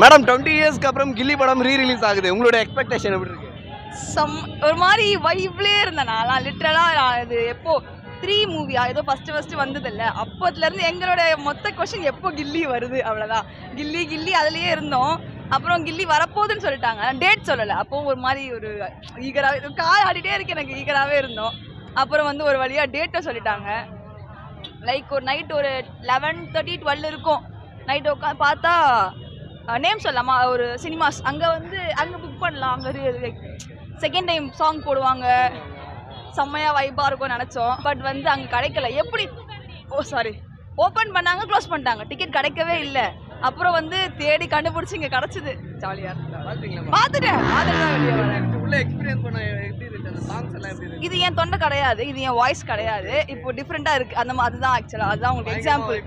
Madam twenty இயர்ஸ்க்கு அப்புறம் கில்லி படம் ரீ ரிலீஸ் ஆகுது. உங்களோட எக்ஸ்பெக்டேஷன் எப்படி இருக்கு? சம் ஒரு மாதிரி வைப்லேயே இருந்தேன் நான். லிட்ரலாக இது எப்போ த்ரீ மூவியா ஏதோ ஃபஸ்ட்டு ஃபஸ்ட்டு வந்ததில்ல. அப்போத்துலேருந்து எங்களோட மொத்த கொஷின் எப்போ கில்லி வருது? அவ்வளோதான் கில்லி கில்லி அதுலேயே இருந்தோம். அப்புறம் கில்லி வரப்போகுதுன்னு சொல்லிட்டாங்க. டேட் சொல்லலை. அப்போ ஒரு மாதிரி ஒரு ஈகராகவே கால் ஆடிட்டே இருக்கு எனக்கு. ஈகராகவே இருந்தோம். அப்புறம் வந்து ஒரு வழியாக டேட்டை சொல்லிட்டாங்க. லைக் ஒரு நைட் ஒரு லெவன் தேர்ட்டி டுவெல் இருக்கும். நைட் உட்காந்து பார்த்தா நேம் சொல்லலாமா ஒரு சினிமாஸ். அங்கே வந்து அங்கே புக் பண்ணலாம். அங்கே லைக் செகண்ட் டைம் சாங் போடுவாங்க. செம்மையாக வைப்பாக இருக்கும்னு நினச்சோம். பட் வந்து அங்கே கிடைக்கல. எப்படி? ஓ சாரி ஓப்பன் பண்ணாங்க க்ளோஸ் பண்ணிட்டாங்க. டிக்கெட் கிடைக்கவே இல்லை. அப்புறம் வந்து தேடி கண்டுபிடிச்சி இங்கே கிடச்சிது. ஜாலியாக பார்த்துட்டேன். பார்த்துட்டு தான் வெளியே வரேன் இது என் தொண்டை கிடையாது இது என் வாய்ஸ் கிடையாது. இப்போ டிஃப்ரெண்ட்டாக இருக்குது அந்த மாதிரி அதுதான் ஆக்சுவலாக அதுதான் உங்களுக்கு எக்ஸாம்பிள்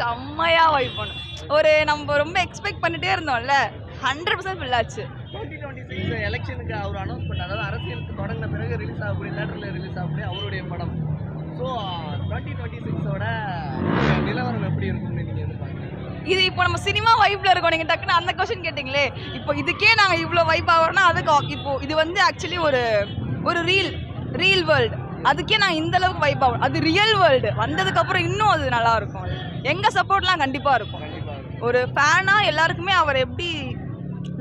செம்மையா வைப் பண்ணும். ஒரு நம்ம ரொம்ப எக்ஸ்பெக்ட் பண்ணிட்டே இருந்தோம்ல ஹண்ட்ரட் பர்சன்ட் ஃபில் ஆச்சு. எலெக்ஷனுக்கு அவர் அனௌன்ஸ் பண்ண அதாவது அரசியலுக்கு தொடங்கின பிறகு ரிலீஸ் ஆகக்கூடிய தேட்டரில் ரிலீஸ் ஆகக்கூடிய அவருடைய படம். ஸோ டுவெண்ட்டி டுவெண்ட்டி சிக்ஸோட நிலவரம் எப்படி இருக்கும்னு நீங்கள் எதிர்பார்க்குறீங்க? இது இப்போ நம்ம சினிமா வைப்ல இருக்கோம். நீங்க டக்குன்னு அந்த கொஸ்டின் கேட்டிங்களே. இப்போ இதுக்கே நாங்க இவ்வளோ வைப் ஆகிறோம்னா அதுக்கு இப்போ இது வந்து ஆக்சுவலி ஒரு ஒரு ரீல் ரீல் வேர்ல்டு அதுக்கே நான் இந்த அளவுக்கு வைப் ஆகும். அது ரியல் வேர்ல்டு வந்ததுக்கு அப்புறம் இன்னும் அது நல்லா இருக்கும். எங்க சப்போர்ட்லாம் கண்டிப்பா இருக்கும். கண்டிப்பாக ஒரு ஃபேனா எல்லாருக்குமே அவர் எப்படி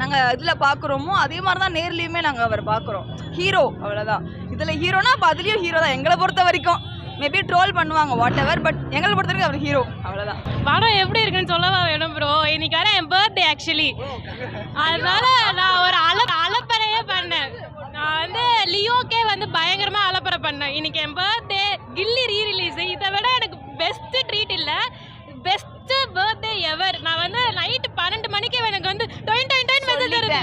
நாங்க இதுல பாக்குறோமோ அதே மாதிரி தான் நேர்லயுமே நாங்க அவர் பாக்குறோம். ஹீரோ அவ்வளவுதான். இதுல ஹீரோனா அப்ப அதுலயும் ஹீரோ தான். எங்களை பொறுத்த வரைக்கும். மேபி ட்ரோல் பண்ணுவாங்க வாட் எவர் பட் எங்களை பொறுத்த வரைக்கும் அவர் ஹீரோ அவ்வளவுதான். படம் எப்படி இருக்குன்னு சொல்லவா வேணும் ப்ரோ இன்னைக்கு என் பர்த்டே ஆக்சுவலி அதனால நான் இன்னைக்கு என் பர்த்டே கில்லி ரீ ரிலீஸ் இதை விட எனக்கு பெஸ்ட் ட்ரீட் இல்லை. பெஸ்ட் பர்த்டே எவர் நான் வந்து நைட் பன்னெண்டு மணிக்கு எனக்கு வந்து டொயின் டொயின் டொயின் மெசேஜ் வருது.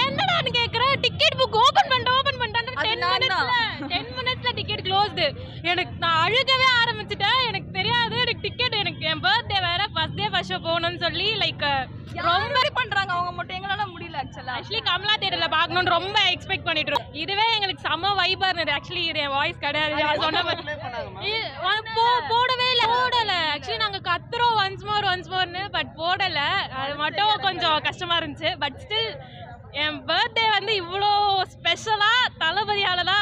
என்னடான்னு கேட்குறேன் டிக்கெட் புக் ஓப்பன் பண்ணிட்டேன் ஓப்பன் பண்ணிட்டேன். அது டென். மினிட்ஸ்ல டென் மினிட்ஸ்ல டிக்கெட் க்ளோஸ்டு எனக்கு நான் அழுகவே ஆரம்பிச்சிட்டேன். எனக்கு தெரியாது. எனக்கு டிக்கெட் எனக்கு என் பர்த்டே வேற ஃபர்ஸ்ட் டே ஃபர்ஸ்ட் ஷோ போகணும்னு சொல்லி லைக் ரொம்ப ஆக்சுவலா கமலா தேட்டர்ல பார்க்கணும்னு ரொம்ப எக்ஸ்பெக்ட் பண்ணிட்டு இருக்கோம். இதுவே எங்களுக்கு செம்ம வைபா இருந்தது. ஆக்சுவலி இது என் வாய்ஸ் கிடையாது. சொன்ன போடவே இல்லை போடல. ஆக்சுவலி நாங்க கத்துறோம் ஒன்ஸ் மோர் ஒன்ஸ் மோர்னு பட் போடல. அது மட்டும் கொஞ்சம் கஷ்டமா இருந்துச்சு. பட் ஸ்டில் என் பர்த்டே வந்து இவ்வளோ ஸ்பெஷலா தளபதியால தான்